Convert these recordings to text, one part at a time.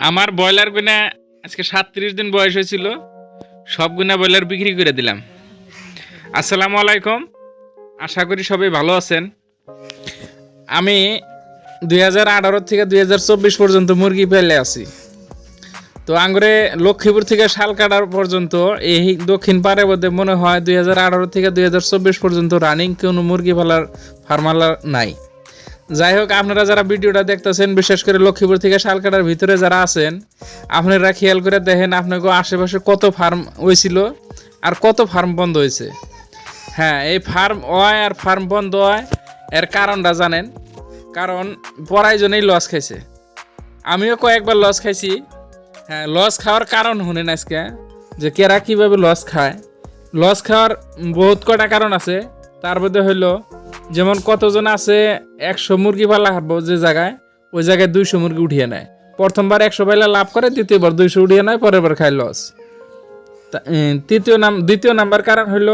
আমার ব্রয়লার গুনা আজকে সাতত্রিশ দিন বয়স হয়েছিল। সব গুনা ব্রয়লার বিক্রি করে দিলাম। আসসালামু আলাইকুম। আশা করি সবাই ভালো আছেন। আমি দুই হাজার আঠারো থেকে দুই হাজার চব্বিশ পর্যন্ত মুরগি পেলে আছি। তো আঙ্গুরে লক্ষ্মীপুর থেকে শালকাটার পর্যন্ত, এই দক্ষিণ পাড়ে মধ্যে মনে হয় দুই হাজার আঠারো থেকে দুই হাজার চব্বিশ পর্যন্ত রানিং কোনো মুরগি পালার ফার্মালার নাই। যাই হোক আপনারা যারা ভিডিওটা দেখতেছেন, বিশেষ করে লক্ষ্মীপুর থেকে শালকাটার ভিতরে যারা আছেন, আপনারা খেয়াল করে দেখেন আপনাকে আশেপাশে কত ফার্ম হয়েছিল আর কত ফার্ম বন্ধ হয়েছে। হ্যাঁ এই ফার্ম হয় আর ফার্ম বন্ধ হয়, এর কারণটা জানেন। কারণ পড়াই জন্যই লস খাইছে। আমিও কয়েকবার লস খাইছি। হ্যাঁ লস খাওয়ার কারণ শুনেন আজকে, যে কেরা কীভাবে লস খায়। লস খাওয়ার বহুত কটা কারণ আছে। তার মধ্যে হইল যেমন কতজন আছে, একশো মুরগি পালা যে জায়গায়, ওই জায়গায় দুইশো মুরগি উঠিয়ে নেয়। প্রথমবার একশো পাইলা লাভ করে, দ্বিতীয়বার দুইশো উঠিয়ে নেয় পরের বার খায় লস। তৃতীয় নাম, দ্বিতীয় নাম্বার কারণ হইল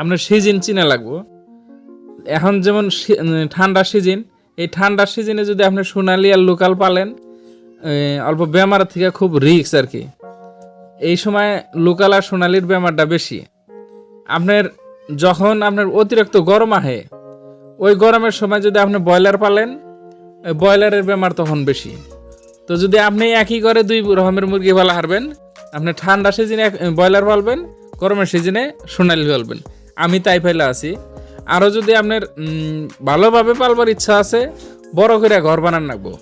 আপনার সিজন চিনা লাগবো। এখন যেমন ঠান্ডা সিজন, এই ঠান্ডার সিজনে যদি আপনি সোনালি আর লোকাল পালেন অল্প বেমার থেকে খুব রিস্ক আর কি। এই সময় লোকাল আর সোনালির বেমারটা বেশি। আপনার যখন আপনার অতিরিক্ত গরম আহে, ওই গরমের সময় যদি আপনি ব্রয়লার পালেন ওই ব্রয়লারের বেমার তখন বেশি। তো যদি আপনি একই করে দুই রকমের মুরগি পালা হারবেন, আপনি ঠান্ডা সিজনে ব্রয়লার পালবেন, গরমের সিজনে সোনালি পালবেন। আমি তাই ফেলে আছি। আরও যদি আপনার ভালোভাবে পালবার ইচ্ছা আছে, বড় করে ঘর বানান লাগবো।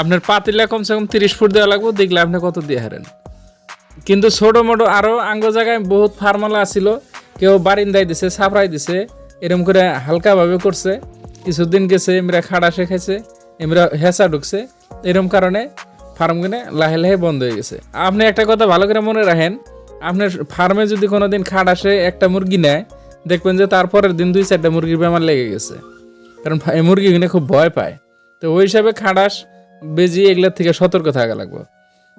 আপনার পাতিলা কমসে কম তিরিশ ফুট দেওয়া লাগবো, দেখলে আপনি কত দিয়ে হারেন। কিন্তু ছোটো মোটো আরও আঙ্গ জায়গায় বহুত ফার্মালা আছিল কেউ বারিন্দায় দিছে সাপড়াই দিছে, এরম করে হালকাভাবে করছে। কিছুদিন গেছে, এমরা খাড়া শেখাইছে, এমরা হেঁচা ঢুকছে। এরম কারণে ফার্মগুলো লাহে লাহে বন্ধ হয়ে গেছে। আপনি একটা কথা ভালো করে মনে রাখেন, আপনার ফার্মে যদি কোনো দিন খাট আসে, একটা মুরগি নেয়, দেখবেন যে তারপরের দিন দুই চারটা মুরগির বেমার লেগে গেছে। কারণ এই মুরগিগুলো খুব ভয় পায়। তো ওই হিসাবে খাটাস বেজি এগুলোর থেকে সতর্ক থাকা লাগবে।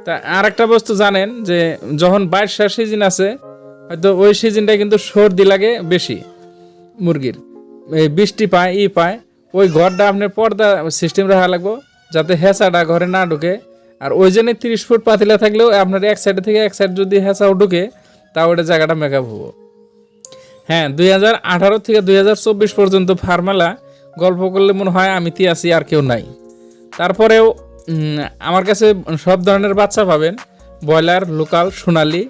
তা আর একটা বস্তু জানেন যে, যখন বাইশটা সিজন আছে হয়তো ওই সিজনটা কিন্তু সর্দি লাগে বেশি মুরগির। বৃষ্টি পায়, ই পায়, ওই ঘরটা আপনার পর্দা সিস্টেম রাখা লাগবো, যাতে হেঁচাটা ঘরে না ঢুকে। আর ওই জন্য তিরিশ ফুট পাতিলা থাকলেও আপনার এক সাইড থেকে এক সাইড যদি হেঁচাও ঢুকে তা ওটা জায়গাটা মেকআপ হব। হ্যাঁ দুই হাজার আঠারো থেকে দুই হাজার চব্বিশ পর্যন্ত ফার্মেলা, গল্প করলে মনে হয় আমি তি আছি আর কেউ নাই। তারপরেও আমার কাছে সব ধরনের বাচ্চা পাবেন, ব্রয়লার, লোকাল, সোনালি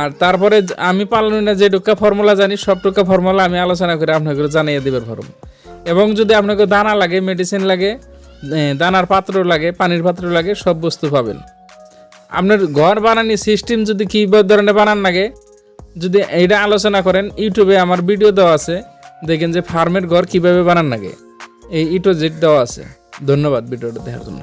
আর তারপরে আমি পালন না যে টুকা ফর্মুলা জানি, সব টুকা ফর্মুলা আমি আলোচনা করে আপনাকে জানিয়ে দেবের ফর্ম এবং যদি আপনাকে দানা লাগে মেডিসিন লাগে দানার পাত্র লাগে, পানির পাত্র লাগে, সব বস্তু পাবেন। আপনার ঘর বানানি সিস্টেম যদি কী ধরনের বানান লাগে, যদি এটা আলোচনা করেন, ইউটিউবে আমার ভিডিও দেওয়া আছে, দেখেন যে ফার্মের ঘর কীভাবে বানান লাগে। এই ইটো জেট দেওয়া আছে। ধন্যবাদ ভিডিওটা দেখার জন্য।